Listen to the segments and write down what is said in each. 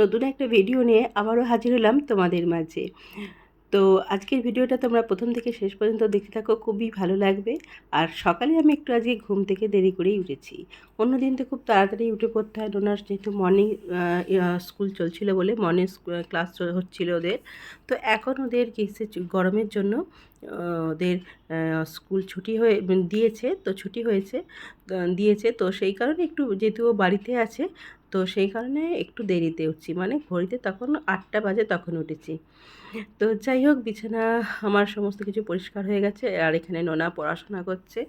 নতুন একটা ভিডিও নিয়ে আবারও হাজির হলাম তোমাদের মাঝে। তো আজকের ভিডিওটা তোমরা প্রথম থেকে শেষ পর্যন্ত দেখতে থাকো, খুবই ভালো লাগবে। আর সকালে আমি একটু আজকে ঘুম থেকে দেরি করেই উঠেছি। অন্যদিন তো খুব তাড়াতাড়ি উঠে পড়তে হয় ওনার যেহেতু মর্নিং স্কুল চলছিল বলে মর্নিং ক্লাস হচ্ছিল ওদের। তো এখন ওদের গেছে গরমের জন্য ওদের স্কুল ছুটি হয়ে দিয়েছে, তো ছুটি হয়েছে দিয়েছে, তো সেই কারণে একটু, যেহেতু ও বাড়িতে আছে, তো সেই কারণে একটু দেরিতে উঠছি। মানে ঘড়িতে তখন আটটা বাজে তখন উঠেছি। তো যাই হোক, বিছানা, আমার সমস্ত কিছু পরিষ্কার হয়ে গেছে, আর এখানে নোনা পড়াশোনা করছে।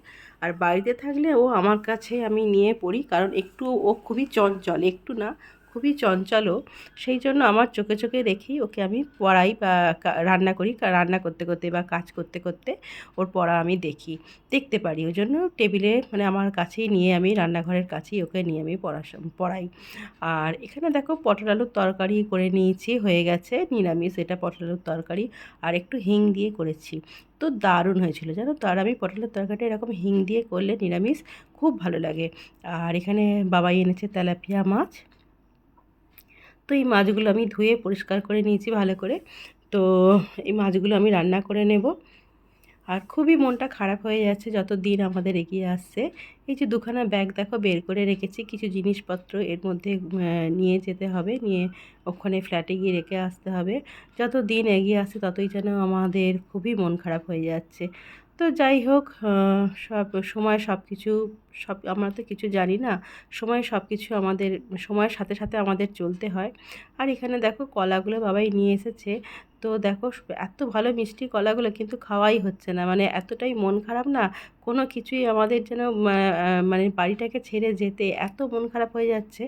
আর বাড়িতে থাকলে ও আমার কাছে আমি নিয়ে পড়ি, কারণ একটু ও খুবই চঞ্চল, একটু না খুবই চঞ্চলও, সেই জন্য আমার চোখে চোখে রেখেই ওকে আমি পড়াই বা রান্না করি রান্না করতে করতে বা কাজ করতে করতে ওর পড়া আমি দেখি, দেখতে পারি। ওই জন্য টেবিলে মানে আমার কাছেই নিয়ে আমি, রান্নাঘরের কাছেই ওকে নিয়ে আমি পড়া পড়াই। আর এখানে দেখো পটল আলুর তরকারি করে নিয়েছি, হয়ে গেছে নিরামিষ, এটা পটল আলুর তরকারি আর একটু হিং দিয়ে করেছি। তো দারুণ হয়েছিল, জানো তো? আর আমি পটলের তরকারিটা এরকম হিং দিয়ে করলে নিরামিষ খুব ভালো লাগে। আর এখানে বাবাই এনেছে তেলাপিয়া মাছ। তো এই মাছগুলো আমি ধুয়ে পরিষ্কার করে নিয়েছি ভালো করে। তো এই মাছগুলো আমি রান্না করে নেব। আর খুবই মনটা খারাপ হয়ে যাচ্ছে যত দিন আমাদের এগিয়ে আসছে। এই যে দুখানা ব্যাগ দেখো বের করে রেখেছি, কিছু জিনিসপত্র এর মধ্যে নিয়ে যেতে হবে, নিয়ে ওখানে ফ্ল্যাটে গিয়ে রেখে আসতে হবে। যত দিন এগিয়ে আসছে ততই যেন আমাদের খুবই মন খারাপ হয়ে যাচ্ছে। তো যাই হোক সব সময় সব কিছু সব, আমরা তো কিছু জানি না। সময় সব কিছু আমাদের, সময়ের সাথে সাথে আমাদের চলতে হয়। আর এখানে দেখো কলাগুলো বাবাই নিয়ে এসেছে। তো দেখো এত ভালো মিষ্টি কলাগুলো কিন্তু খাওয়াই হচ্ছে না। মানে এতটাই মন খারাপ না, কোনো কিছুই আমাদের যেন মানে বাড়িটাকে ছেড়ে যেতে এত মন খারাপ হয়ে যাচ্ছে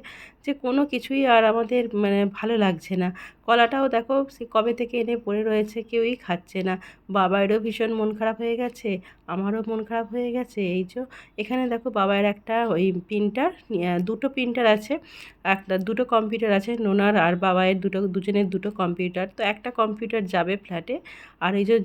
যে কোনো কিছুই আর আমাদের মানে ভালো লাগছে না। কলাটাও দেখো সে কবে থেকে এনে পড়ে রয়েছে কেউই খাচ্ছে না। বাবারও ভীষণ মন খারাপ হয়ে গেছে, আমারও মন খারাপ হয়ে গেছে, এই যে। এখানে দেখো বাবার একটা ওই প্রিন্টার দুটো প্রিন্টার আছে, একটা দুটো কম্পিউটার আছে, নোনার আর বাবায়ের দুটো, দুজনের দুটো কম্পিউটার। তো একটা কম্পিউটার যাবে ফ্ল্যাটে, আর এই যে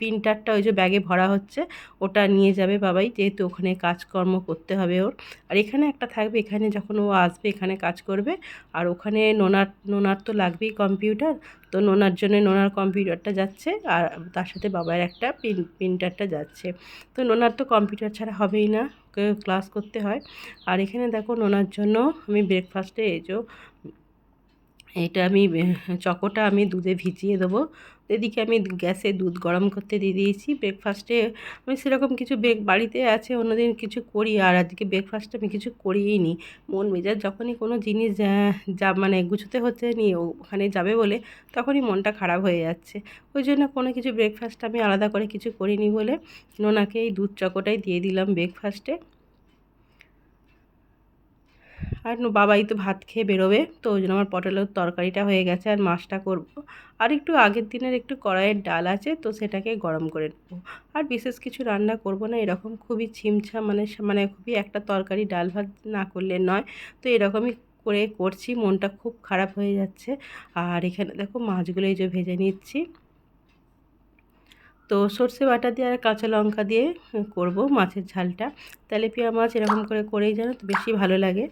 প্রিন্টারটা ওই যে ব্যাগে ভরা হচ্ছে, ওটা নিয়ে যাবে বাবাই, যেহেতু ওখানে কাজকর্ম করতে হবে ওর। আর এখানে একটা থাকবে, এখানে যখন ও আসবে, এখানে কাজ করবে, আর ওখানে নোনার নোনার তো লাগবেই কম্পিউটার তো নোনার জন্য নোনার কম্পিউটারটা যাচ্ছে আর তার সাথে বাবার একটা প্রিন প্রিন্টারটা যাচ্ছে। তো নোনার তো কম্পিউটার ছাড়া হবেই না ক্লাস করতে হয়। আর এখানে দেখো নোনার জন্য আমি ব্রেকফাস্টে যে এটা আমি, চকোটা আমি দুধে ভিজিয়ে দেবো। এদিকে আমি গ্যাসে দুধ গরম করতে দিয়ে দিয়েছি। ব্রেকফাস্টে আমি সেরকম কিছু বেক বাড়িতে আছে, অন্যদিন কিছু করি আর আজকে ব্রেকফাস্টে আমি কিছু করিই নি মন মেজাজ যখনই কোনো জিনিস যা মানে গুছোতে হচ্ছে নি, ওখানে যাবে বলে তখনই মনটা খারাপ হয়ে যাচ্ছে। ওই জন্য কোনো কিছু ব্রেকফাস্ট আমি আলাদা করে কিছু করিনি বলে নোনাকে এই দুধ চকোটাই দিয়ে দিলাম ব্রেকফাস্টে। আর বাবাই তো ভাত খেয়ে বেরোবে, তো ওই জন্য আমার পটলের তরকারিটা হয়ে গেছে আর মাছটা করব। আর একটু আগের দিনের একটু কড়াইয়ের ডাল আছে, তো সেটাকে গরম করে নেব। আর বিশেষ কিছু রান্না করব না, এরকম খুবই ছিমছা মানে মানে খুবই একটা তরকারি ডাল ভাত না করলে নয়। তো এরকমই করে করছি, মনটা খুব খারাপ হয়ে যাচ্ছে। আর এখানে দেখো মাছগুলো এই যে ভেজে নিচ্ছি। তো সর্ষে বাটা দিয়ে আর কাঁচা লঙ্কা দিয়ে করব মাছের ঝালটা। তেলেপিয়া মাছ এরকম করে করেই যেন তো, বেশি ভালো লাগে।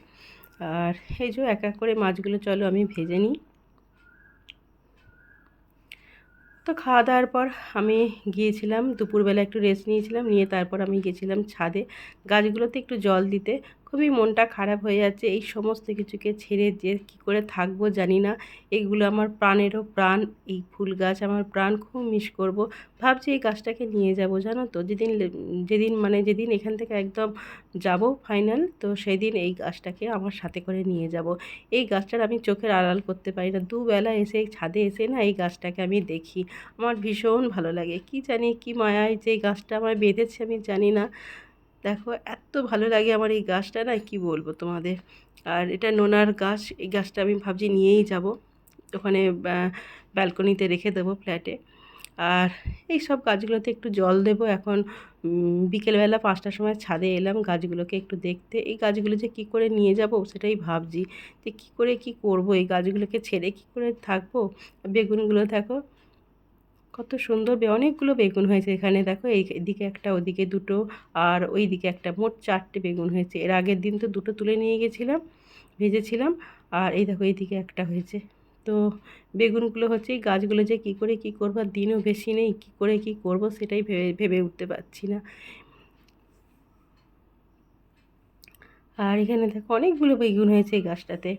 আর এই যে এক এক করে মাছগুলো চলো আমি ভেজে নিই। তো খাওয়া দাওয়ার পর আমি গিয়েছিলাম, দুপুরবেলা একটু রেস্ট নিয়েছিলাম, নিয়ে তারপর আমি গিয়েছিলাম ছাদে। গাছগুলোতে একটু জল দিতে। খুবই মনটা খারাপ হয়ে যাচ্ছে। এই সমস্ত কিছুকে ছেড়ে যে কি করে থাকব জানি না। এগুলো আমার প্রাণেরও প্রাণ, এই ফুল গাছ আমার প্রাণ, খুব মিস করব। ভাবছি এই গাছটাকে নিয়ে যাব, জানো তো? যেদিন যেদিন মানে যেদিন এখান থেকে একদম যাব ফাইনাল তো সেদিন এই গাছটাকে আমার সাথে করে নিয়ে যাব। এই গাছটার আমি চোখের আড়াল করতে পারি না। দুবেলা এসে ছাদে এসে না এই গাছটাকে আমি দেখি। আমার ভীষণ ভালো লাগে। কি জানি কি মায়ায় যে গাছটা আমার বেঁধেছে আমি জানি না। দেখো, এত ভালো লাগে আমার এই গাছটা না, কি বলব তোমাদের? আর এটা নোনার গাছ, এই গাছটা আমি ভাবছি নিয়েই যাব। ওখানে ব্যালকনিতে রেখে দেবো ফ্ল্যাটে। আর এই সব গাছগুলোতে একটু জল দেব এখন। বিকেলবেলা পাঁচটার সময় ছাদে এলাম, গাছগুলোকে একটু দেখতে। এই গাছগুলো যে কী করে নিয়ে যাব সেটাই ভাবছি। যে কী করে কি করব? এই গাছগুলোকে ছেড়ে কি করে থাকব? বেগুনগুলো দেখো কত সুন্দর অনেকগুলো বেগুন হয়েছে এখানে। দেখো এই দিকে একটা, ওদিকে দুটো আর ওই দিকে একটা, মোট চারটে বেগুন হয়েছে। এর আগের দিন তো দুটো তুলে নিয়ে গেছিলাম, ভেজেছিলাম আর এই দেখো এইদিকে একটা হয়েছে। তো বেগুনগুলো হচ্ছে এই গাছগুলো যে কী করে কী করব দিনও বেশি নেই, কী করে কী করব সেটাই ভেবে ভেবে উঠতে পারছি না। আর এখানে দেখো অনেকগুলো বেগুন হয়েছে এই গাছটাতে।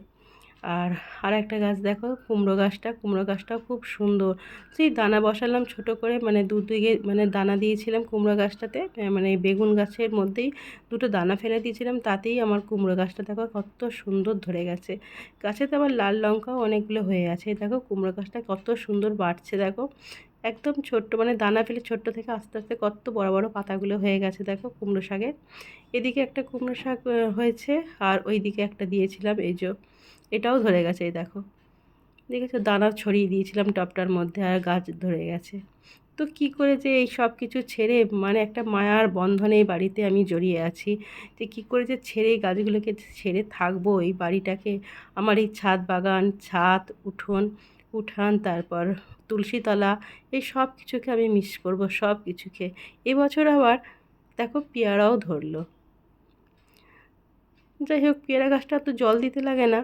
আর আর একটা গাছ দেখো, কুমড়ো গাছটা। কুমড়ো গাছটাও খুব সুন্দর। সেই দানা বসালাম ছোট করে মানে দু দিকে মানে দানা দিয়েছিলাম কুমড়ো গাছটাতে মানে বেগুন গাছের মধ্যেই দুটো দানা ফেলে দিয়েছিলাম, তাতেই আমার কুমড়ো গাছটা দেখো কত সুন্দর ধরে গেছে। গাছে তো আবার লাল লঙ্কাও অনেকগুলো হয়ে আছে, দেখো কুমড়ো গাছটা কত সুন্দর বাড়ছে, দেখো। একদম ছোট্ট মানে দানা ফেলে ছোট্ট থেকে আস্তে আস্তে কত বড় বড় পাতাগুলো হয়ে গেছে, দেখো কুমড়ো শাকের। এদিকে একটা কুমড়ো শাক হয়েছে আর ওই দিকে একটা দিয়েছিলাম, এই যে এটাও ধরে গেছে, এই দেখো। দেখেছ? দানা ছড়িয়ে দিয়েছিলাম টপটার মধ্যে আর গাছ ধরে গেছে। তো কি করে যে এই সব কিছু ছেড়ে মানে একটা মায়ার বন্ধনে এই বাড়িতে আমি জড়িয়ে আছি, যে কি করে যে ছেড়ে এই গাছগুলোকে ছেড়ে থাকব, এই বাড়িটাকে? আমার এই ছাদ বাগান, ছাদ, উঠোন, উঠান, তারপর তুলসীতলা, এই সব কিছুকে আমি মিস করব, সব কিছুকে। এবছর আবার দেখো পেয়ারাও ধরলো। যাই হোক, পেয়ারা গাছটা তো জল দিতে লাগে না।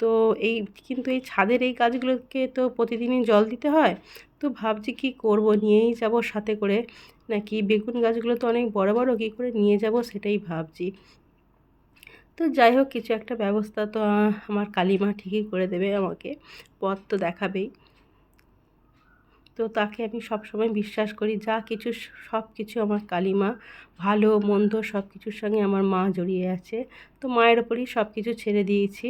তো এই, কিন্তু এই ছাদের এই গাছগুলোকে তো প্রতিদিনই জল দিতে হয়। তো ভাবছি কি করব, নিয়েই যাব সাথে করে। নাকি বেগুন গাছগুলো তো অনেক বড় বড়, কী করে নিয়ে যাব সেটাই ভাবছি। তো যাই হোক, কিছু একটা ব্যবস্থা তো আমার কালিমা ঠিকই করে দেবে আমাকে। পথ তো দেখাবেই। তো তাকে আমি সব সময় বিশ্বাস করি, যা কিছু সব কিছু আমার কালিমা ভালো, মন্দ সব কিছুর সঙ্গে আমার মা জড়িয়ে আছে। তো মায়ের ওপরই সব কিছু ছেড়ে দিয়েছি।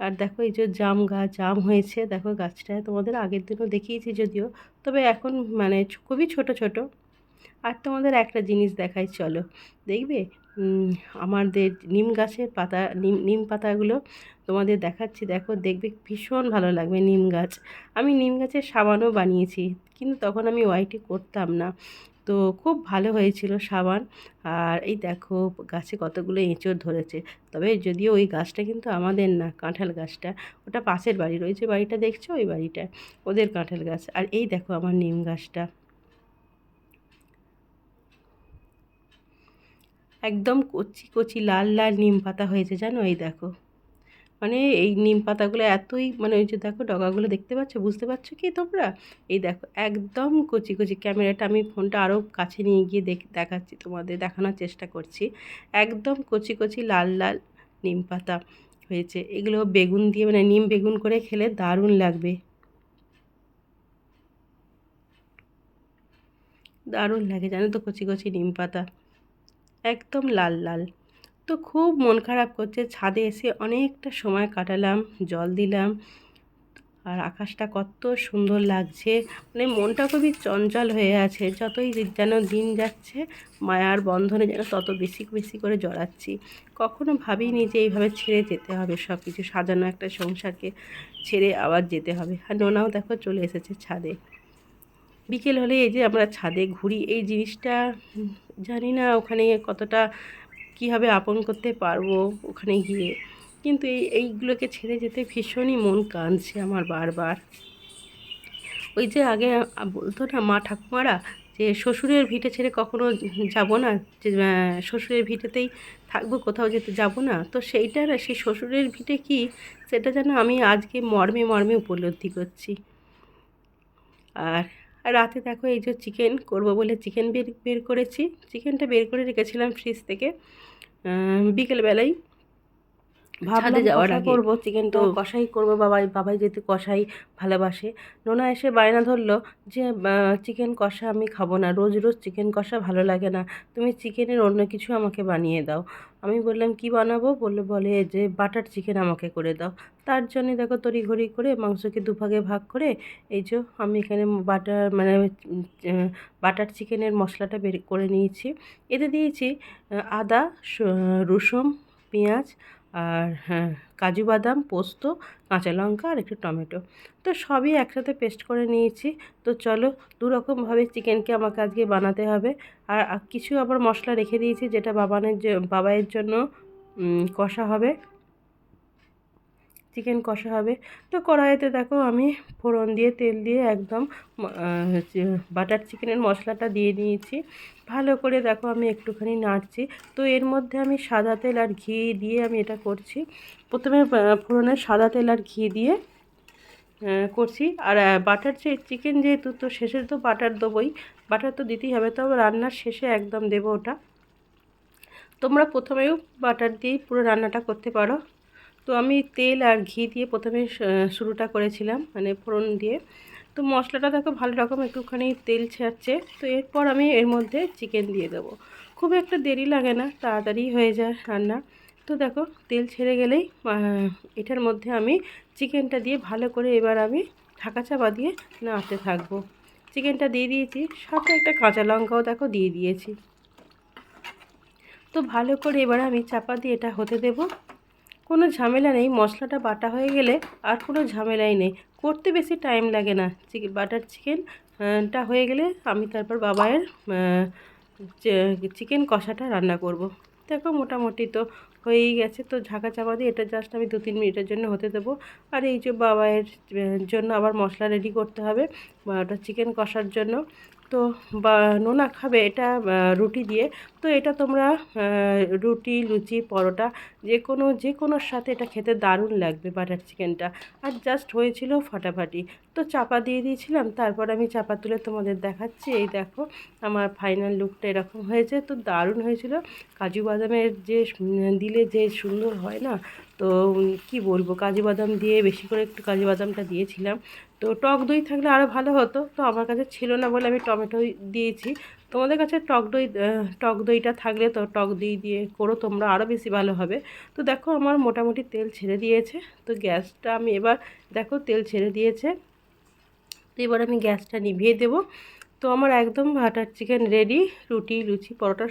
আর দেখো, এই যে জাম গাছ, জাম হয়েছে। দেখো, গাছটায় তোমাদের আগের দিনও দেখিয়েছি যদিও। তবে এখন মানে খুবই ছোট ছোট। আর তোমাদের একটা জিনিস দেখাই, চলো। দেখবে? আমাদের নিম গাছের পাতা, নিম নিম পাতাগুলো তোমাদের দেখাচ্ছি। দেখো, দেখবে ভীষণ ভালো লাগবে নিম গাছ। আমি নিম গাছের সাবানও বানিয়েছি, কিন্তু তখন আমি ওয়াইটি করতাম না। তো খুব ভালো হয়েছিল সাবান। আর এই দেখো, গাছে কতগুলো এঁচড় ধরেছে। তবে যদিও ওই গাছটা কিন্তু আমাদের না, কাঁঠাল গাছটা। ওটা পাশের বাড়ি, রয়েছে বাড়িটা দেখছ? ওই বাড়িটা ওদের কাঁঠাল গাছ। আর এই দেখো আমার নিম গাছটা। একদম কচি কচি লাল লাল নিম পাতা হয়েছে, জানো? এই দেখো। মানে এই নিম পাতাগুলো এতই মানে ওই যে দেখো ডগাগুলো দেখতে পাচ্ছ? বুঝতে পারছ কি তোমরা? এই দেখো, একদম কচি কচি। ক্যামেরাটা আমি ফোনটা আরও কাছে নিয়ে গিয়ে দেখ, দেখাচ্ছি, তোমাদের দেখানোর চেষ্টা করছি। একদম কচি কচি লাল লাল নিম পাতা হয়েছে। এগুলো বেগুন দিয়ে মানে নিম বেগুন করে খেলে দারুণ লাগবে। দারুণ লাগে, জানো তো, কচি কচি নিম পাতা। একদম লাল লাল। তো খুব মন খারাপ করছে, ছাদে এসে অনেকটা সময় কাটালাম, জল দিলাম আর আকাশটা কত সুন্দর লাগছে। মানে মনটা খুবই চঞ্চল হয়ে আছে, যতই যেন দিন যাচ্ছে, মায়ার বন্ধনে যেন তত বেশি বেশি করে জড়াচ্ছি। কখনো ভাবিনি যে এইভাবে ছেড়ে যেতে হবে সব কিছু সাজানো একটা সংসারকে ছেড়ে আবার যেতে হবে। আর নোনাও দেখো চলে এসেছে ছাদে। বিকেল হলে এই যে আমরা ছাদে ঘুরি, এই জিনিসটা জানি না ওখানে কতটা কীভাবে আপন করতে পারব ওখানে গিয়ে। কিন্তু এই, এইগুলোকে ছেড়ে যেতে ভীষণই মন কাঁদছে আমার বারবার। ওই যে আগে বলতো না মা ঠাকুমারা যে শ্বশুরের ভিটে ছেড়ে কখনো যাব না, যে শ্বশুরের ভিটেতেই থাকব, কোথাও যেতে যাব না। তো সেইটা না, সেই শ্বশুরের ভিটে কি সেটা যেন আমি আজকে মর্মে মর্মে উপলব্ধি করছি। আর রাতে দেখো এই যে চিকেন করব বলে চিকেন বের বের করেছি। চিকেনটা বের করে রেখেছিলাম ফ্রিজ থেকে। বিকেলবেলায় ভাবলে যাওয়ার আগে। করব চিকেন তো কষাই করব বাবাই বাবাই যেহেতু কষাই ভালোবাসে। নোনা এসে বায়না ধরলো যে চিকেন কষা আমি খাব না। রোজ রোজ চিকেন কষা ভালো লাগে না। তুমি চিকেনের অন্য কিছু আমাকে বানিয়ে দাও। আমি বললাম, কি বানাবো? বলে বলে যে বাটার চিকেন আমাকে করে দাও। তার জন্যে দেখো তড়িঘড়ি করে মাংসকে দুভাগে ভাগ করে এই যে আমি এখানে বাটার মানে বাটার চিকেনের মশলাটা বের করে নিয়েছি। এতে দিয়েছি আদা রসুন, পেঁয়াজ আর হ্যাঁ কাজু বাদাম, পোস্ত, কাঁচা লঙ্কা আর একটু টমেটো। তো সবই একসাথে পেস্ট করে নিয়েছি। তো চলো, দুরকমভাবে চিকেনকে আমাকে আজকে বানাতে হবে। আর কিছু আবার মশলা রেখে দিয়েছি, যেটা বাবানের বাবাইয়ের জন্য কষা হবে। চিকেন কষা হবে। তো কড়াইতে দেখো আমি ফোড়ন দিয়ে, তেল দিয়ে একদম হচ্ছে বাটার চিকেনের মশলাটা দিয়ে নিয়েছি ভালো করে দেখো আমি একটুখানি নাড়ছি। তো এর মধ্যে আমি সাদা তেল আর ঘি দিয়ে আমি এটা করছি। প্রথমে ফোড়নে সাদা তেল আর ঘি দিয়ে করছি। আর বাটার যে চিকেন যেহেতু, তো শেষে তো বাটার দেবোই। বাটার তো দিতেই হবে, তবে রান্নার শেষে একদম দেবো ওটা। তোমরা প্রথমেও বাটার দিয়েই পুরো রান্নাটা করতে পারো। তো আমি তেল আর ঘি দিয়ে প্রথমে শুরুটা করেছিলাম মানে ফোড়ন দিয়ে। তো মশলাটা দেখো ভালো রকম একটুখানি তেল ছাড়ছে। তো এরপর আমি এর মধ্যে চিকেন দিয়ে দেবো। খুব একটা দেরি লাগে না, তাড়াতাড়ি হয়ে যায় রান্না। তো দেখো তেল ছেড়ে গেলেই এটার মধ্যে আমি চিকেনটা দিয়ে ভালো করে এবার আমি ঢাকা চাপা দিয়ে নাড়তে থাকব। চিকেনটা দিয়ে দিয়েছি, সাথে একটা কাঁচা লঙ্কাও দেখো দিয়ে দিয়েছি। তো ভালো করে এবার আমি চাপা দিয়ে এটা হতে দেব। কোনো ঝামেলা নেই, মশলাটা বাটা হয়ে গেলে আর কোনো ঝামেলাই নেই। করতে বেশি টাইম লাগে না। চিকেন, বাটার চিকেনটা হয়ে গেলে আমি তারপর বাবায়ের চিকেন কষাটা রান্না করব। দেখো মোটামুটি তো হয়েই গেছে। তো ঝাঁকা চাপা দিয়ে এটা জাস্ট আমি দু তিন মিনিটের জন্য হতে দেবো। আর এই যে বাবায়ের জন্য আবার মশলা রেডি করতে হবে ওটা চিকেন কষার জন্য। তো, বা নোনা খাবে এটা রুটি দিয়ে, তো এটা তোমরা রুটি, লুচি, পরোটা যে কোনো যে কোনোর সাথে এটা খেতে দারুণ লাগবে বাটার চিকেনটা। আর জাস্ট হয়েছিল ফাটাফাটি। তো চাপা দিয়ে দিয়েছিলাম, তারপর আমি চাপা তুলে তোমাদের দেখাচ্ছি। এই দেখো, আমার ফাইনাল লুকটা এরকম হয়েছে, তো দারুণ হয়েছিল। কাজু বাদামের যে দিলে যে সুন্দর হয় না, তো কি বলব, কাজু বাদাম দিয়ে বেশি করে একটু কাজু বাদামটা দিয়েছিলাম। তো টক দই থাকলে আরও ভালো হতো। তো আমার কাছে ছিল না বলে আমি টমেটো দিয়েছি। তোমাদের কাছে টক দই টক দইটা থাকলে তো টক দই দিয়ে করো, তোমরা আরও বেশি ভালো হবে। তো দেখো আমার মোটামুটি তেল ছেড়ে দিয়েছে। তো গ্যাসটা আমি এবার দেখো তেল ছেড়ে দিয়েছে। তো এবার আমি গ্যাসটা নিভিয়ে দেব। তো আমার একদম বাটার চিকেন রেডি। রুটি, লুচি, পরোটা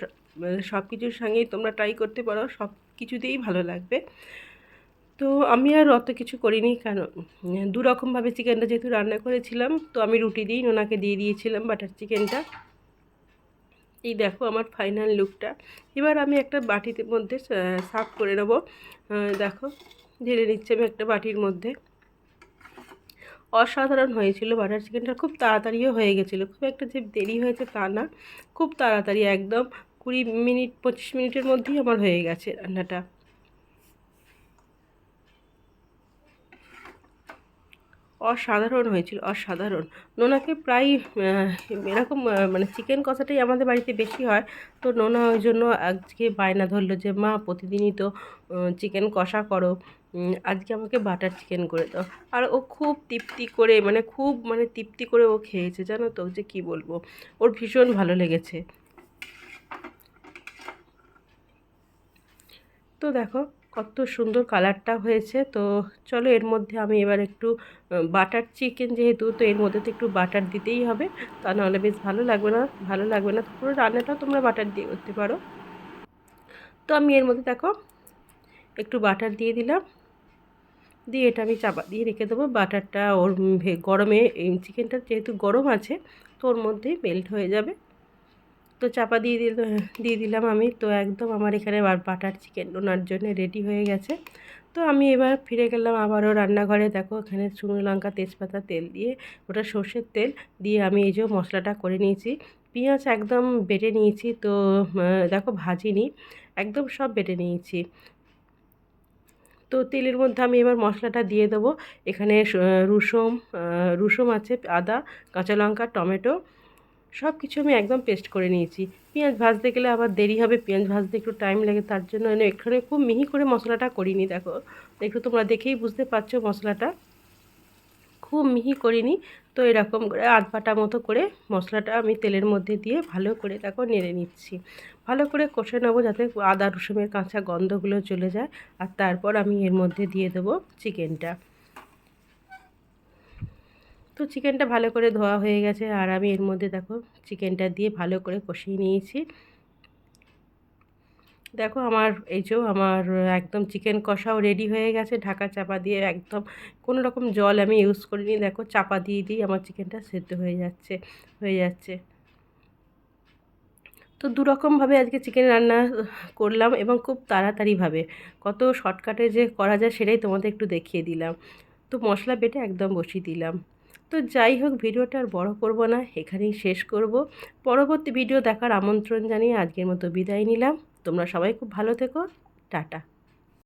সব কিছুর সঙ্গেই তোমরা ট্রাই করতে পারো। সব কিছুতেই ভালো লাগবে। তো আমি আর অত কিছু করিনি কারণ দু রকমভাবে চিকেনটা যেহেতু রান্না করেছিলাম, তো আমি রুটি দিয়েই ওনাকে দিয়ে দিয়েছিলাম বাটার চিকেনটা। এই দেখো আমার ফাইনাল লুকটা। এবার আমি একটা বাটিতে মধ্যে সার্ভ করে নেব। দেখো, ঢেলে নিচ্ছে আমি একটা বাটির মধ্যে। অসাধারণ হয়েছিল বাটার চিকেনটা, খুব তাড়াতাড়িও হয়ে গেছিল। খুব একটা যে দেরি হয়েছে তা না, খুব তাড়াতাড়ি একদম কুড়ি মিনিট, পঁচিশ মিনিটের মধ্যেই আমার হয়ে গেছে রান্নাটা। অসাধারণ হয়েছিল, অসাধারণ। নোনাকে প্রায় এরকম মানে চিকেন কষাটাই আমাদের বাড়িতে বেশি হয়। তো নোনা ওই জন্য আজকে বায়না ধরলো যে, মা, প্রতিদিনই তো চিকেন কষা করো। আজকে আমাকে বাটার চিকেন করে দাও। আর ও খুব তৃপ্তি করে মানে খুব মানে তৃপ্তি করে ও খেয়েছে, জানো তো, যে কি বলব। ওর ভীষণ ভালো লেগেছে। তো দেখো কত সুন্দর কালারটা হয়েছে। তো চলো এর মধ্যে আমি এবার একটু বাটার চিকেন যেহেতু, তো এর মধ্যে তো একটু বাটার দিতেই হবে। তা নাহলে বেশ ভালো লাগবে না, ভালো লাগবে না। পুরো রান্নাটাও তোমরা বাটার দিয়ে করতে পারো। তো আমি এর মধ্যে দেখো, একটু বাটার দিয়ে দিলাম। দিয়ে এটা আমি চাপা দিয়ে রেখে দেবো। বাটারটা ওর গরমে চিকেনটা যেহেতু গরম আছে, তো ওর মধ্যেই মেল্ট হয়ে যাবে। তো চাপা দিয়ে দিল, দিয়ে দিলাম আমি। তো একদম আমার এখানে বাটার চিকেন ওনার জন্য রেডি হয়ে গেছে। তো আমি এবার ফিরে গেলাম আবারও রান্নাঘরে। দেখো, এখানে শুকনো লঙ্কা, তেজপাতা, তেল দিয়ে, ওটা সর্ষের তেল দিয়ে আমি এই যে মশলাটা করে নিয়েছি। পেঁয়াজ একদম বেটে নিয়েছি, তো দেখো ভাজিনি, একদম সব বেটে নিয়েছি। তো তেলের মধ্যে আমি এবার মশলাটা দিয়ে দেবো। এখানে রসুন রসুন আছে, আদা, কাঁচা লঙ্কা, টমেটো সব কিছু আমি একদম পেস্ট করে নিয়েছি। পেঁয়াজ ভাজতে গেলে আবার দেরি হবে, পেঁয়াজ ভাজতে একটু টাইম লাগে, তার জন্য এখানে খুব মিহি করে মশলাটা করিনি, দেখো। একটু তোমরা দেখেই বুঝতে পারছ মশলাটা। খুব মিহি করিনি, তো এরকম করে আধ পাটা মতো করে মশলাটা আমি তেলের মধ্যে দিয়ে ভালো করে, দেখো, নেড়ে নিচ্ছি। ভালো করে কষে নেব যাতে আদা, রসুনের কাঁচা গন্ধগুলো চলে যায়। আর তারপর আমি এর মধ্যে দিয়ে দেবো চিকেনটা তো চিকেনটা ভালো করে ধোয়া হয়ে গেছে আর আমি এর মধ্যে দেখো চিকেনটা দিয়ে ভালো করে কষিয়ে নিয়েছি। দেখো আমার এই যে আমার একদম চিকেন কষাও রেডি হয়ে গেছে, ঢাকা চাপা দিয়ে একদম কোনো রকম জল আমি ইউজ করিনি। দেখো চাপা দিয়ে দিই আমার চিকেনটা সেদ্ধ হয়ে যাচ্ছে হয়ে যাচ্ছে। তো দুরকমভাবে আজকে চিকেন রান্না করলাম এবং খুব তাড়াতাড়িভাবে। কত শর্টকাটে যে করা যায় সেটাই তোমাদের একটু দেখিয়ে দিলাম। তো মশলা বেটে একদম বসিয়ে দিলাম। তো যাই হোক, ভিডিওটা আর বড় করব না, এখানেই শেষ করব। পরবর্তী ভিডিও দেখার আমন্ত্রণ জানিয়ে আজকের মতো বিদায় নিলাম। তোমরা সবাই খুব ভালো থেকো। টাটা।